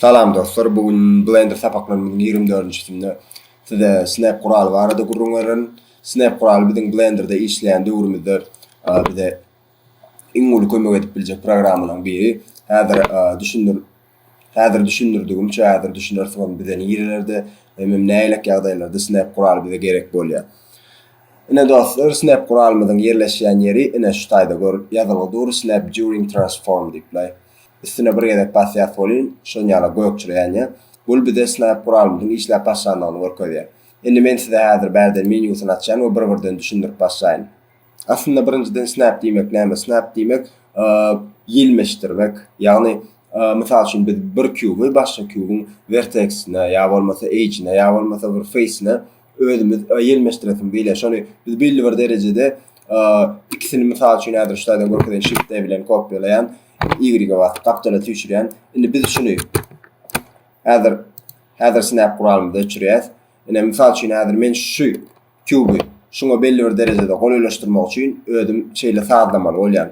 Salam dostlar, bugün Blender sapaklarımızın 24-sinde size Snap kuralı var da gurrunların. Snap kuralı bizim Blender'da işleyen döwrümizde bize iňňuli kömek edip biljek programmalaryň biri. Häzir düşündir häzir düşündirdigimçe häzir düşünürsiň bizen ýerlerde hem näýlek ýagdaýlarda Snap kuraly bize gerek bolýar. Ine dostlar, Snap kuralımızın yerleşen yeri ine şu tayda gör yazılıdır Snap during transform diýip Üstüne bir gedek basýar bolýan, şol ýaly gökçüreýän. Bul bize Snap kuralymyň işläp başlandygyny görkezýär. Endi men size häzir berden menyusyny açan we bir-birden düşündirip başlaýyn. Aslında birinciden Snap diýmek näme? Snap diýmek ýylmeşdirmek, ýagny Misal üçin biz bir kübü başga kübüň vertexine ýa bolmasa edge'ine ýa bolmasa bir face'ine özümüz ýylmeşdiresim beýle. Şonu biz belli bir derejede ikisini misal üçin häzir şutadan görkezýän shift bilen kopýalaýan Ygriga bas, kapitala tüşürýän. Indi biz şunu häzir häzir snap kuralymyzda öçürýäs. Ine misal üçin häzir men şu kübü şuňa belli bir derejede goýlaşdyrmak üçin ödüm şeýle sagdamaly bolýan.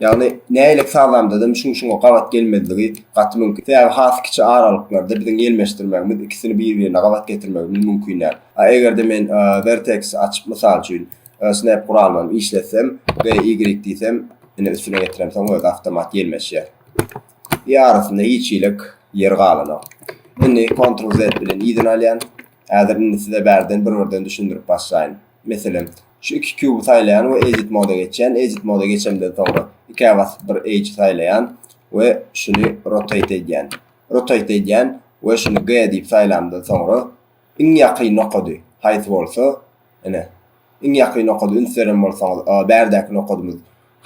Ýagny näýlik sagdam dedim, şuň şuňa gawat gelmediligi gaty mümkin. Täze has kiçi aralyklarda biziň gelmeşdirmegimiz ikisini bir-birine gawat getirmegimiz mümkin. Eger de men vertex açyp misal üçin snap kuralmamy işletsem we y diýsem ine üstüne getirem soň öz avtomat gelmeşýär. Ýarasynda hiçilik yer galyna. Indi Ctrl Z bilen ýydan alýan. Häzir indi size berden bir-birden düşündirip başlaýyn. Meselem, şu iki kübü saýlaýan we edit moda geçen, edit moda geçenden soňra iki bas bir edge saýlaýan we şunu rotate edýän. Rotate edýän we şunu G diýip saýlandan soňra iň ýakyn nokady haýt bolsa, ine iň ýakyn nokady inserem bolsa, berdäki nokadymyz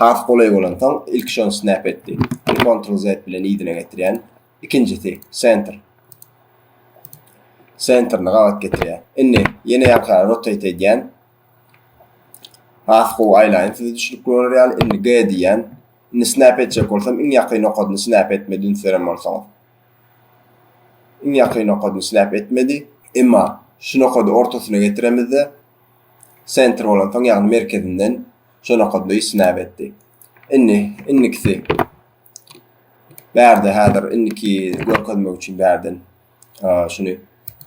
has kolay bolan soň ilk snap etdi. Ctrl Z bilen ýydyna getirýän. Ikincisi center. Centerny gawat getirýär. Indi ýene ýakara rotate edýän. Has go aýlaýyn sizi düşürip görýär. Indi G diýän. Indi snap etjek bolsam iň ýakyn nokadyny snap etmedi inserem bolsaň. Iň ýakyn nokadyny snap etmedi. Emma şu nokady ortasyna getiremizde center bolan soň ýagny merkezinden şona kadar snap etdi. Inni, innikisi berdi häzir inniki görkezmek üçin berdin. Şunu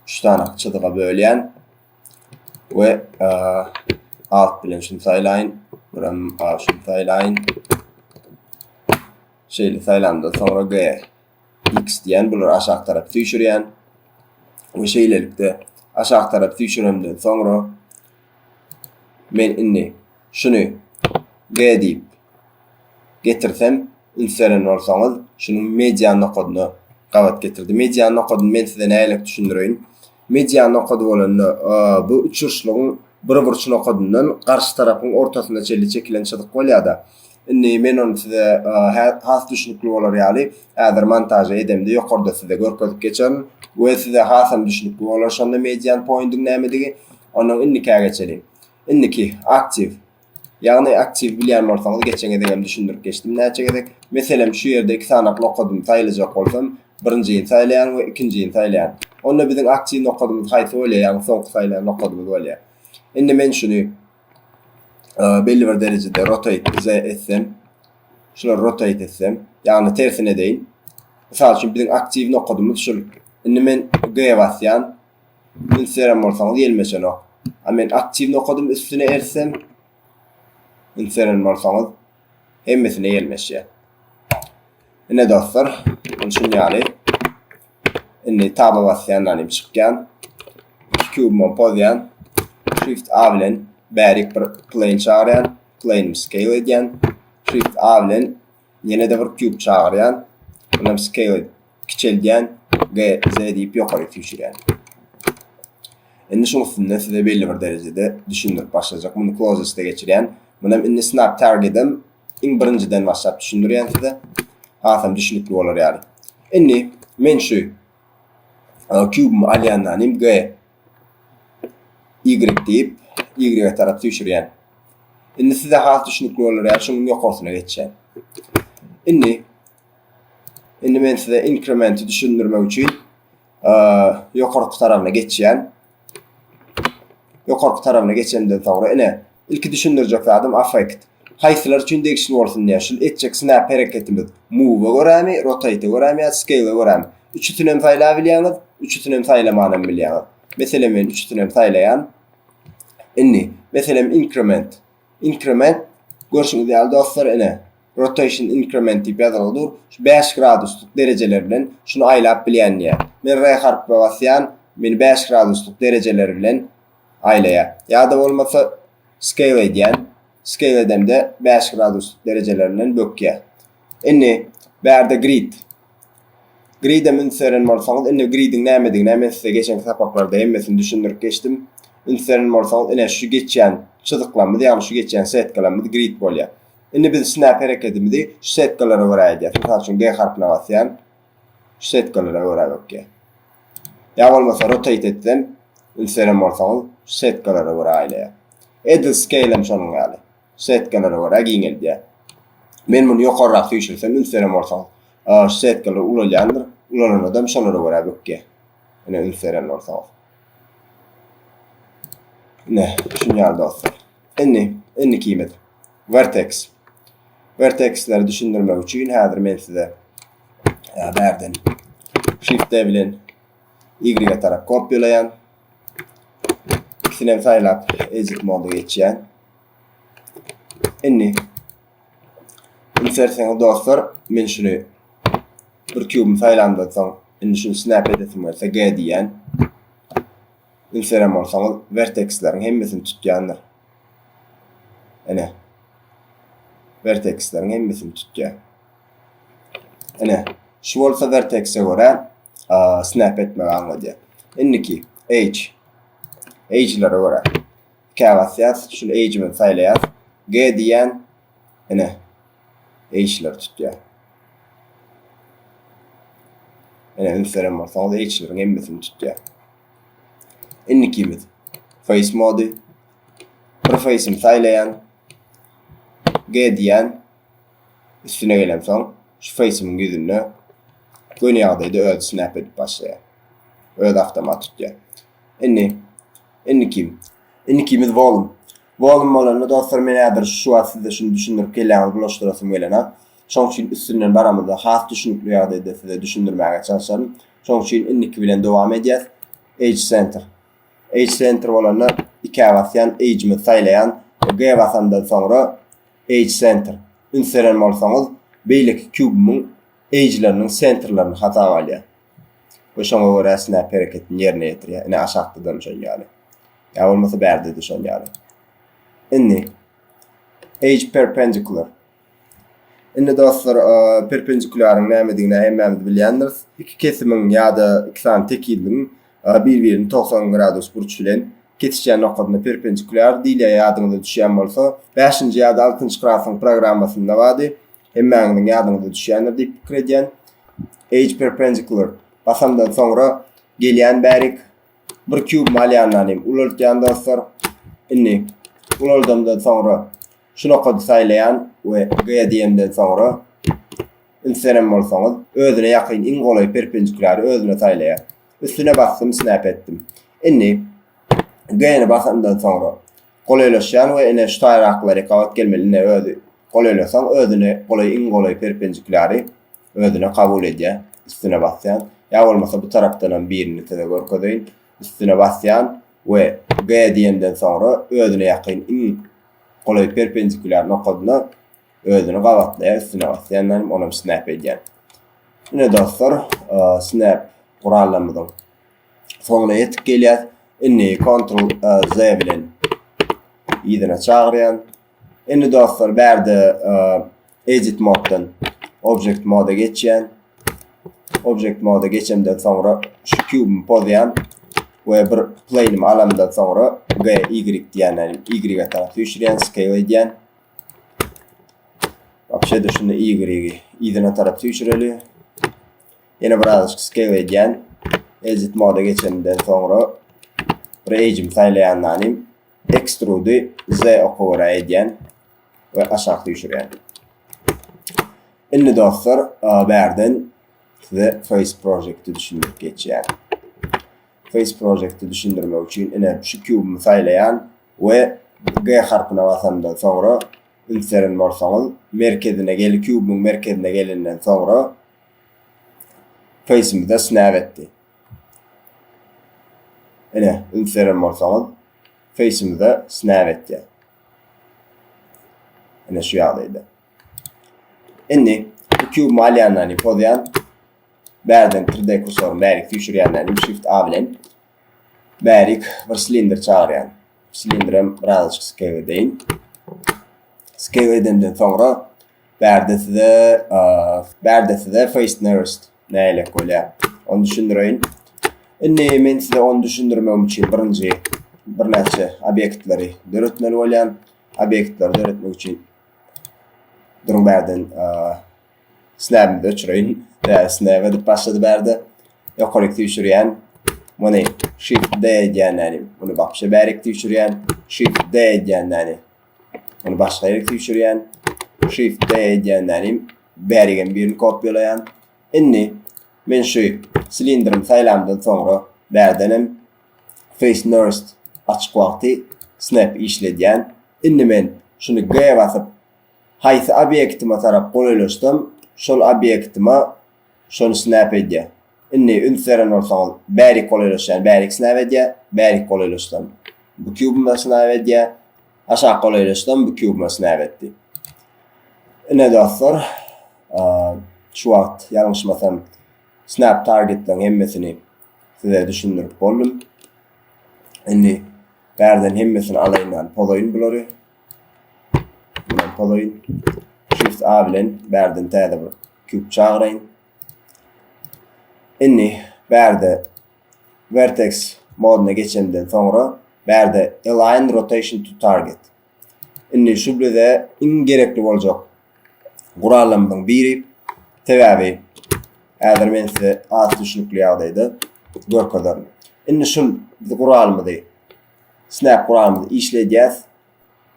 üç tane çadıga bölýän we alt bilen şunu saýlaýyn. Buram şunu saýlaýyn. Şeýle saýlandy, sonra G X diýen bular aşağı tarap tüýşürýän. We şeýlelikde aşağı tarap tüýşüremden sonra men inni şunu G diýip getirsem inseren bolsaňyz şunu media nokodyny gawat getirdi. Media nokodyny men size näýlik düşündirýin. Media nokody bolan bu uçuşlugyň bir burç nokodyndan garşy tarapyň ortasynda çelli çekilen çadyk bolýar-da. Indi men onu size has düşünükli bolar ýaly, häzir montaj edemde ýokarda size görkezip geçen we size hasam düşünükli bolar şonda median pointing näme onu indika geçelim. Indiki aktiv Yani aktif bilýän bolsaňyz geçen edegem düşündirip geçdim. Näçe gerek? Meselem şu ýerde iki tane nokadym saýlyjak bolsam, birinjiyi saýlaýan we ikinjiyi saýlaýan. Onda biziň aktiv nokadymyz haýsy bolýar, soňky saýlaýan nokadymyz bolýar. Endi men şunu belli bir derejede rotate etsem, şunu rotate etsem, ýagny tersine deýin. Misal üçin biziň aktiv nokadymyz şul. Endi men G basýan, inserem bolsaňyz ýelmeşen o. Men aktiv nokadym üstüne ersem, inseren bolsaňyz hemmesine gelmeşýär. Ine dostlar, şunu ýaly. Indi taba basýan anym çykýan. Cube mon pozýan. Shift A bilen bärik plane çağırýan, plane scale edýän. Shift A bilen ýene de bir cube çağırýan. Bunu scale kiçeldýän. G Z diýip ýokary tüýşürýän. Endi şunu size belli bir derejede düşündirip başlayacak. Bunu closest'e geçirýän. Munam inni snap in birinciden başlap düşündürýän size. Hasam düşünükli bolar ýaly. Inni men şu cube alýanlanym G Y diýip Y tarap düşürýän. Inni size has düşünükli bolar ýaly, şunyň ýokarsyna geçýän. Inni inni men size increment düşündirmek üçin ýokarky tarabyna geçýän. Ýokarky tarabyna geçenden soňra ine ilki düşündürecek adam affect. Haýsylar üçin degişli bolsun diýär. Şol etjek snap hareketimiz move görämi, rotate görämi, scale görämi. 3 tünem sayla bilýäňiz, 3 tünem saylamanym bilýäňiz. Mesela men 3 tünem saylayan inni. Mesela increment. Increment görüşüňiz ýaly dostlar ene. Rotation increment diýip ýazyldyr. Şu 5 gradusluk dereceler bilen şunu aýlap bilýän ýa. Men R harpy basýan, men 5 gradusluk dereceler bilen aýlaýa. Ýa-da bolmasa scale edýän. Scale edemde 5 gradusluk dereceler bilen bökýä. Inni bärde grid. Grid'e ünseren bolsaňyz, indi gridin nämedigine men size geçen sapaklarda hemmesini düşündirip geçtim. Ünseren bolsaňyz, ine şu geçýän çyzyklanmy, ýa-ni şu geçýän setkalanmy grid bolýar. Indi biz snap hareketimizi şu setkalara edýäs. Mesela şu G harfine basýan şu setkalara göre bakýar. Ya bolmasa rotate etsem, ünseren bolsaňyz şu setkalara ادت سكيلا مشان عليه سيت كان لو راجين الديا من من يقرأ فيش الفنون سنة مرتاح آه سيت كان لو أولو جاندر أولو نردا مشان لو رابك أنا أنثر المرتاح نه شنو yardı aslında إني إني كيمة vertex vertexleri düşündürmek için hädir men size berdim shift devlin y taraf kopyalayan ikisini saylap edit modu geçýän. Inni insersiň dostlar men şunu bir cube saylandan soň inni şunu snap edesim bolsa G diýen. Inserem bolsaňyz vertexleriň hemmesini tutýandyr. Ene vertexlerin hemmesini tutýar. Ene, şu bolsa vertexe göre snap etmek anladı. Inniki age. Age'lere göre. Kavas yaz, şunu age'min sayla yaz. G diyen ene age'ler tutýar. Ene ünserem bolsa o age'lerin hemmesini tutýar. Innikimiz face modi. Proface'im saylayan G diýen üstüne gelen soň şu face'imin yüzünü göni ýagdaýda öz snap edip başlaýar. Öz awtomat tutýar. Inni inni Inni kimiz volume. Volume bolany dostlar men häzir şu wagtda şunu düşündirip gelýän bulaşdyrasym gelene. Şoň üçin üstünden baramyzda has düşünüp ýagdaýda size düşündirmäge çalışarym. Şoň üçin inni bilen dowam edýäs. Age center. Age center bolany iki awasyan age-mi saýlayan G basandan soňra age center. Ünseren bolsaňyz, beýleki kubemin age'leriniň centerlaryny hata alýar. Bu şoňa görä snap hareketini ýerine ýetirýär. Ine aşakdydan ýaly. Ya bärde de şoň ýaly. Inni age perpendicular. Inni dostlar perpendikularyň nämedigine hemmämiz bilýändirs. Iki kesimin ýa-da iki tane tekildiň bir-birini 90 gradus burç bilen ketişen noktadyna perpendikular diýle ýadyňyza düşýän bolsa, 5-nji ýa-da 6-njy klasyň programmasynda bady, hemmäňiň ýadyňyza düşýändir diýip pikir edýän. Age perpendicular. Basamdan soňra gelýän bärik bir cube malýanlanym ulartýan dostlar. Inni ulardamdan soňra şu noktada saýlayan we diýenden soňra inserem bolsaňyz özüne ýakyn iň golay perpendikulary özüne saýlaýar. Üstüne bastym, snap etdim. Inni Gayna basamdan soňra golaylaşýan we ene şu taýraklary kawat gelmeline özi golaylaşan özüne golay iň golay perpendikulary özüne kabul edýär. Üstüne basýan. Ya bolmasa bu tarapdan birini tede görkedeýin. Üstüne basýan we G diýenden soňra özüne ýakyn iň golay perpendikular noktadyna özüne gawatlaýar. Üstüne basýan onam snap edýän. Ne dostlar, snap gurallamydyň soňuna ýetip gelýär. inni kontrol Z bilen ýygyna çagyrýan. Inni dostlar bärde edit moddan object moda geçýän. Object moda geçenden soňra şu cube pozýan we bir plane alamdan soňra G Y diýen, Y tarap düşürýän, scale edýän. Вообще de şunu Y ýygyna tarap düşüreli. Ýene biraz scale edýän. Edit moda geçenden soňra rejim saylayanlarim extrude z okura edyen ve aşağı düşürüyen. Inni dostlar berden size Face Project'i düşündürüp geçýär. Face Project'i düşündürmek için ine şu cube'u saylayan ve G harfine basandan sonra inserin bolsaňyz merkezine gelip cube'un merkezine gelinden sonra face'imizde snap etdi. Ene, ünseren bolsaňyz face'imizde snap etdi. Ene şu ýagdaýda. Indi bu cube malyanlany pozyan bärden 3D kursor bärik düşürýänlärni shift A bilen bärik bir silindir çağırýan. Silindirem birazcık scale edeýin. Scale edenden sonra bärdeside bärdeside face nearest näle kolya. Onu düşündireyin. Indi men size onu düşündirmem için birinci bir näçe obyektleri döretmeli bolýan. Obyektleri döretmek için durum bärden snap'de öçüreyin. Ya snap'e de başladı bärde. Yokorik düşürýän. Bunu shift D diýänläni. Bunu başga bärik düşürýän. Shift D diýänläni. Bunu başga ýerek düşürýän. Shift D diýänläni bärigen birini kopýalaýan. Inni men şu silindirim saýlamdan soňra bärdenim face açyk wagty snap işledýän. Inni men şunu G basyp haýsy obyektime tarap goýulaşdym, obyektime şonu snap edýär. Inni ünseren bolsaň bärik goýulaşan, bärik snap edýär, bärik goýulaşdym. Bu kubuma snap edýär. Aşağı goýulaşdym, bu kubuma snap etdi. Ne dostlar? Şu wagt ýalňyşmasam snap targetden hemmesini size düşündirip boldum. Inni bärden hemmesini alaýan poloýun bulary. Bundan poloýun. Shift A bilen bärden täze bir kub çağırayın. Inni bärde vertex moduna geçenden sonra bärde align rotation to target. Inni şu bilede in gerekli boljak gurallarymyň biri täbäbi Äger men size az düşünükli ýagdaýda görkezdim. Inni şol guralmady. Snap guralmady işledýäs.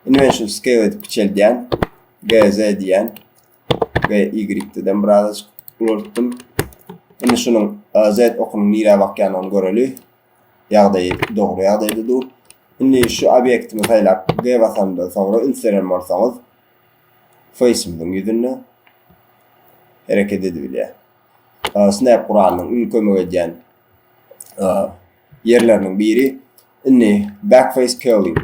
Inni men şol scale edip biçeldiýän. GZ diýen. Ve Y-den biraz ulurtdum. Inni şunun Z okunyň nire bakýanyny göreli. Ýagdaý dogry ýagdaýda dur. Inni şu obyektimi saýlap G basamdan soňra inseren bolsaňyz face'imden ýüzüne hereket edibilýär. Snap Qur'anyň ün kömek edýän yerleriniň biri inni backface curling.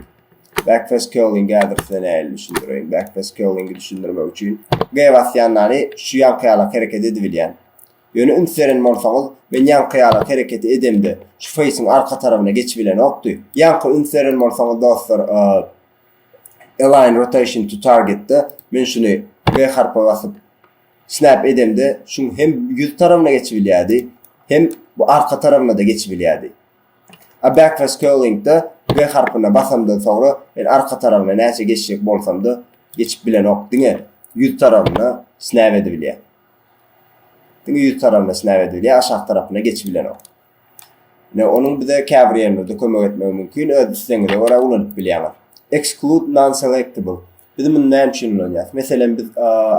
Backface curling gadersen el düşündireyim. Backface curling'i düşündirmek üçin G basýanlary şu hereket edibilýän. Ýöne ünseren bolsaňyz men ýan kıyalak hereket edemde şu face'iň arka tarabyna geçibilen okdy. Ýanky ünseren bolsaňyz dostlar align rotation to target'de men şunu G harpa basyp snap edemde şu hem yüz tarafına geçibilýärdi hem bu arka tarafına da geçibilýärdi. A backface curling'de G harpyna basamdan sonra ben arka tarafına näçe geçecek bolsam da geçip bilen ok diňe yüz tarafına snap edebilýär. Diňe yüz tarafına snap edebilýär, aşağı tarafına geçip bilen ok. Ne onun bir de caveat kömek etmek mümkin. Öz isteňizde wara ulanyp bilýär. Exclude non-selectable. Bizim üçin bolýar? Meselem biz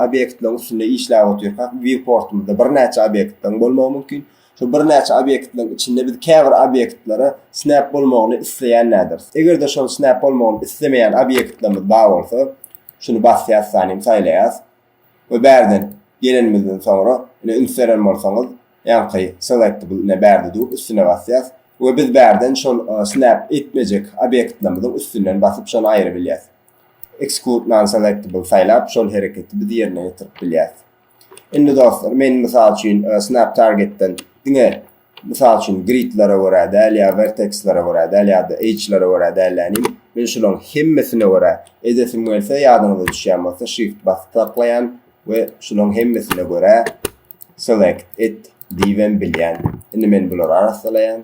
obyektlaryň üstünde işläp oturýak. Viewportumda bir näçe obyektlaryň bolmagy mümkin. Şu bir näçe obyektlaryň içinde biz käbir obyektlary snap bolmagyny isleýän nädir? Eger de şol snap bolmagyny islemeýän obyektlarymyz bar bolsa, şunu basýas sanym saýlaýas. We bärden gelenimizden sonra ine inseren bolsaňyz, ýa-ni selectable ne bärde dur, üstüne basýas. We biz bärden şol snap etmejek obyektlarymyzyň üstünden basyp şonu aýyra bilýäs. exclude non-selectable saylap şol hereketi bir diýerine ýetirip bilýär. Indi dostlar, men misal üçin uh, snap targetden diňe misal üçin gridlere görä däl ýa vertexlere görä däl ýa da edge'lere görä dälänim. Men şolong hemmesine görä edesim gelse ýadyňyza düşýän bolsa shift basyp taklaýan we şolong hemmesine görä select it diýen bilýän. Indi men bular arasalaýan.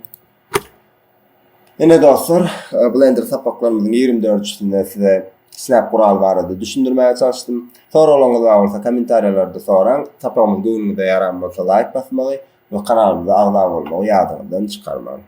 Ene dostlar, uh, Blender sapaklarymyzyň 24-sinde size Snap kural barada düşündirmeye çalıştım. Sonra olanı da olsa komentaryalarda soran, tapamın göğünü de yaran bolsa like basmalı ve kanalımıza ağlar olmalı yardımdan çıkarmalı.